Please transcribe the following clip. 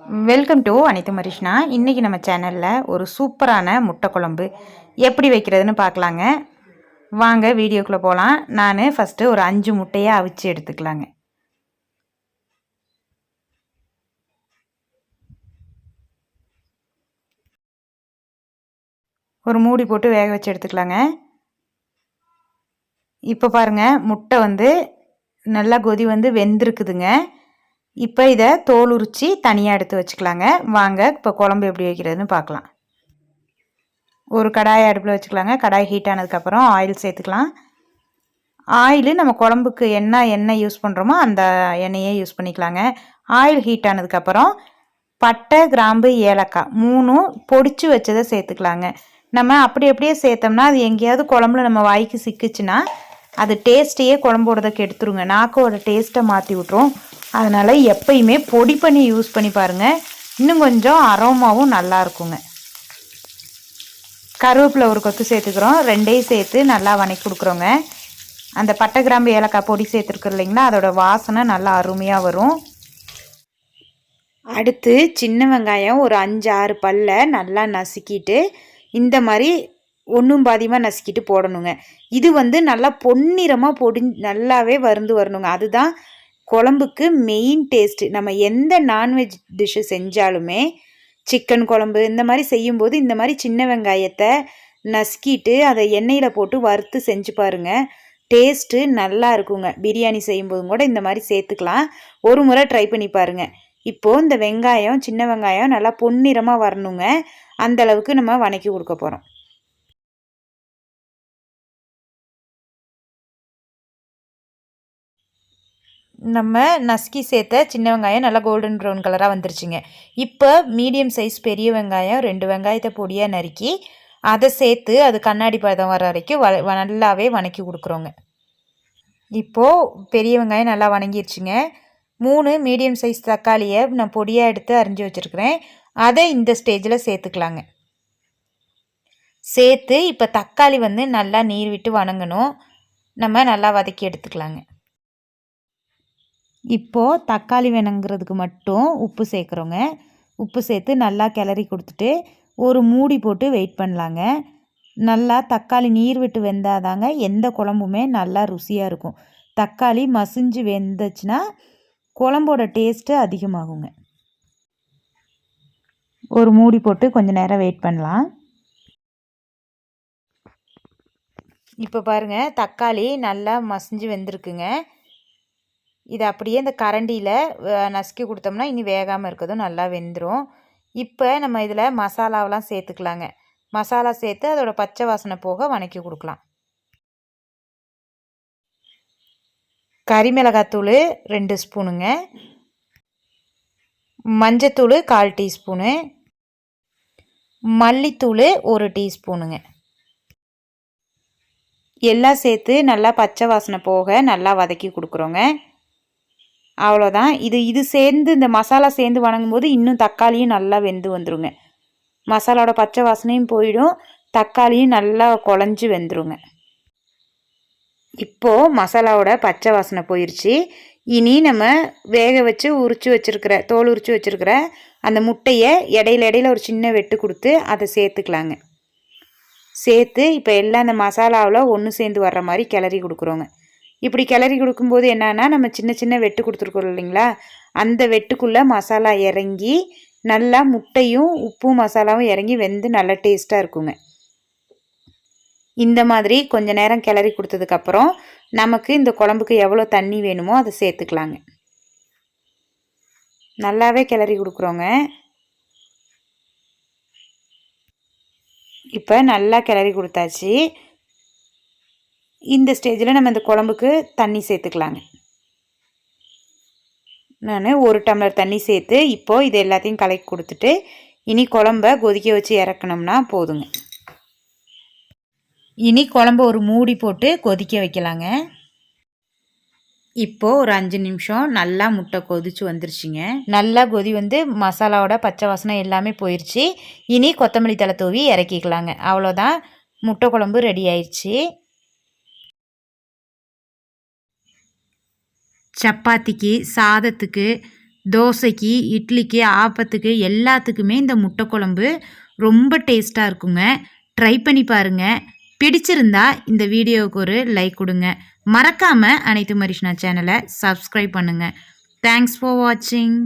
Welcome to அனைத்து மரிஷ்னா. இன்றைக்கி நம்ம சேனலில் ஒரு சூப்பரான முட்டை குழம்பு. எப்படி வைக்கிறதுன்னு பார்க்கலாங்க. வாங்க வீடியோக்குள்ளே போகலாம் நான் ஃபஸ்ட்டு ஒரு அஞ்சு முட்டையாக அவிச்சு எடுத்துக்கலாங்க. ஒரு மூடி போட்டு வேக வச்சு எடுத்துக்கலாங்க. இப்போ பாருங்கள் முட்டை வந்து நல்லா கொதி வந்து வெந்திருக்குதுங்க. இப்போ இதை தோல் உரித்து தனியாக எடுத்து வச்சுக்கலாங்க. வாங்க இப்போ குழம்பு எப்படி வைக்கிறதுன்னு பார்க்கலாம் ஒரு கடாயை அடுப்பில் வச்சுக்கலாங்க. கடாய் ஹீட் ஆனதுக்கப்புறம் ஆயில் சேர்த்துக்கலாம். ஆயில் நம்ம குழம்புக்கு என்ன எண்ணெய் யூஸ் பண்ணுறோமோ அந்த எண்ணெயே யூஸ் பண்ணிக்கலாங்க. ஆயில் ஹீட் ஆனதுக்கப்புறம் பட்டை கிராம்பு ஏலக்காய் மூணும் பொடிச்சு வச்சதை சேர்த்துக்கலாங்க. நம்ம அப்படி அப்படியே சேர்த்தோம்னா அது எங்கேயாவது குழம்புல நம்ம வாய்க்கு சிக்கிச்சுன்னா அது டேஸ்ட்டையே குழம்போடதை கெடுத்துருங்க. நாக்கோட டேஸ்ட்டை மாற்றி விட்ரும் அதனால் எப்பயுமே பொடி பண்ணி யூஸ் பண்ணி பாருங்கள் இன்னும் கொஞ்சம் அரோமாவும் நல்லா இருக்குங்க. கருவேப்பிலை ஒரு கொத்து சேர்த்துக்கிறோம். ரெண்டையும் சேர்த்து நல்லா வணக்கி கொடுக்குறோங்க. அந்த பட்டை கிராம்பு ஏலக்காய் பொடி சேர்த்துருக்குறோம் இல்லைங்களா? அதோட வாசனை நல்லா அருமையாக வரும். அடுத்து சின்ன வெங்காயம் ஒரு அஞ்சு ஆறு பல்ல நல்லா நசுக்கிட்டு இந்த மாதிரி ஒன்றும் பாதியமாக நசுக்கிட்டு போடணுங்க. இது வந்து நல்லா பொன்னிறமாக பொடி நல்லாவே வருந்து வரணுங்க. அதுதான் குழம்புக்கு மெயின் டேஸ்ட்டு நம்ம எந்த நான்வெஜ் டிஷ்ஷு செஞ்சாலுமே சிக்கன் குழம்பு இந்த மாதிரி செய்யும்போது இந்த மாதிரி சின்ன வெங்காயத்தை நசுக்கிட்டு அதை எண்ணெயில் போட்டு வறுத்து செஞ்சு பாருங்கள் டேஸ்ட்டு நல்லா இருக்குங்க. பிரியாணி செய்யும்போதும் கூட இந்த மாதிரி சேர்த்துக்கலாம். ஒரு முறை ட்ரை பண்ணி பாருங்கள் இப்போது இந்த வெங்காயம் சின்ன வெங்காயம் நல்லா பொன்னிறமாக வரணுங்க. அந்த அளவுக்கு நம்ம வணக்கி கொடுக்க போகிறோம் நம்ம நசுக்கி சேர்த்த சின்ன வெங்காயம் நல்லா கோல்டன் ப்ரௌன் கலராக வந்துருச்சுங்க. இப்போ மீடியம் சைஸ் பெரிய வெங்காயம் ரெண்டு வெங்காயத்தை பொடியாக நறுக்கி அதை சேர்த்து அது கண்ணாடி பதம் வர வரைக்கும் வ நல்லாவே வணக்கி கொடுக்குறோங்க. இப்போது பெரிய வெங்காயம் நல்லா வணங்கிருச்சுங்க. மூணு மீடியம் சைஸ் தக்காளியை நான் பொடியாக எடுத்து அரிஞ்சு வச்சுருக்கிறேன். அதை இந்த ஸ்டேஜில் சேர்த்துக்கலாங்க. சேர்த்து இப்போ தக்காளி வந்து நல்லா நீர் விட்டு வணங்கணும். நம்ம நல்லா வதக்கி எடுத்துக்கலாங்க. இப்போது தக்காளி வேணுங்கிறதுக்கு மட்டும் உப்பு சேர்க்குறோங்க. உப்பு சேர்த்து நல்லா கிளறி கொடுத்துட்டு ஒரு மூடி போட்டு வெயிட் பண்ணலாங்க. நல்லா தக்காளி நீர் விட்டு வெந்தாதாங்க எந்த குழம்புமே நல்லா ருசியாக இருக்கும். தக்காளி மசிஞ்சு வெந்துச்சுன்னா குழம்போட டேஸ்ட்டு அதிகமாகுங்க. ஒரு மூடி போட்டு கொஞ்சம் நேரம் வெயிட் பண்ணலாம். இப்போ பாருங்கள் தக்காளி நல்லா மசிஞ்சு வெந்திருக்குங்க. இதை அப்படியே இந்த கரண்டியில் நசுக்கி கொடுத்தோம்னா இனி வேகாமல் இருக்கிறதும் நல்லா வெந்துடும் இப்போ நம்ம இதில் மசாலாவெலாம் சேர்த்துக்கலாங்க. மசாலா சேர்த்து அதோட பச்சை வாசனை போக வணக்கி கொடுக்கலாம். கறிமிளகாத்தூள் ரெண்டு ஸ்பூனுங்க. மஞ்சத்தூள் கால் டீஸ்பூனு. மல்லித்தூள் ஒரு டீஸ்பூனுங்க. எல்லாம் சேர்த்து நல்லா பச்சை வாசனை போக நல்லா வதக்கி கொடுக்குறோங்க. அவ்வளோதான் இது இது சேர்ந்து இந்த மசாலா சேர்ந்து வணங்கும் போது இன்னும் தக்காளியும் நல்லா வெந்து வந்துருங்க. மசாலாவோட பச்சை வாசனையும் போயிடும். தக்காளியும் நல்லா குழஞ்சி வெந்துருங்க. இப்போது மசாலாவோட பச்சை வாசனை போயிடுச்சு இனி நம்ம வேக வச்சு உரித்து வச்சுருக்கிற தோல் உரித்து வச்சுருக்கிற அந்த முட்டையை இடையில இடையில ஒரு சின்ன வெட்டு கொடுத்து அதை சேர்த்துக்கலாங்க. சேர்த்து இப்போ எல்லாம் அந்த மசாலாவில் ஒன்று சேர்ந்து வர்ற மாதிரி கிளறி கொடுக்குறோங்க. இப்படி கிளறி கொடுக்கும்போது என்னன்னா நம்ம சின்ன சின்ன வெட்டு கொடுத்துருக்கோம் இல்லைங்களா? அந்த வெட்டுக்குள்ளே மசாலா இறங்கி நல்லா முட்டையும் உப்பும் மசாலாவும் இறங்கி வெந்து நல்லா டேஸ்ட்டாக இருக்குங்க. இந்த மாதிரி கொஞ்ச நேரம் கிளறி கொடுத்ததுக்கப்புறம் நமக்கு இந்த குழம்புக்கு எவ்வளோ தண்ணி வேணுமோ அதை சேர்த்துக்கலாங்க. நல்லாவே கிளறி கொடுக்குறோங்க. இப்போ நல்லா கிளறி கொடுத்தாச்சு. இந்த ஸ்டேஜில் நம்ம இந்த குழம்புக்கு தண்ணி சேர்த்துக்கலாங்க. நான் ஒரு டம்ளர் தண்ணி சேர்த்து இப்போது இது எல்லாத்தையும் கலக்கி கொடுத்துட்டு இனி குழம்ப கொதிக்க வச்சு இறக்கணும்னா போதுங்க. இனி குழம்ப ஒரு மூடி போட்டு கொதிக்க வைக்கலாங்க. இப்போது ஒரு அஞ்சு நிமிஷம் நல்லா முட்டை கொதிச்சு வந்துருச்சுங்க. நல்லா கொதி வந்து மசாலாவோட பச்சை வாசனை எல்லாமே போயிடுச்சு இனி கொத்தமல்லி தலை தூவி இறக்கிக்கலாங்க. அவ்வளோதான். முட்டை குழம்பு ரெடி ஆயிடுச்சு சப்பாத்திக்கு சாதத்துக்கு தோசைக்கு இட்லிக்கு ஆப்பத்துக்கு எல்லாத்துக்குமே இந்த முட்டை குழம்பு ரொம்ப டேஸ்ட்டாக இருக்குங்க. ட்ரை பண்ணி பாருங்கள் பிடிச்சிருந்தா இந்த வீடியோவுக்கு ஒரு லைக் கொடுங்க. மறக்காமல் அனைத்து மரிஷ்னா சேனலை சப்ஸ்கிரைப் பண்ணுங்கள் தேங்க்ஸ் ஃபார் வாட்சிங்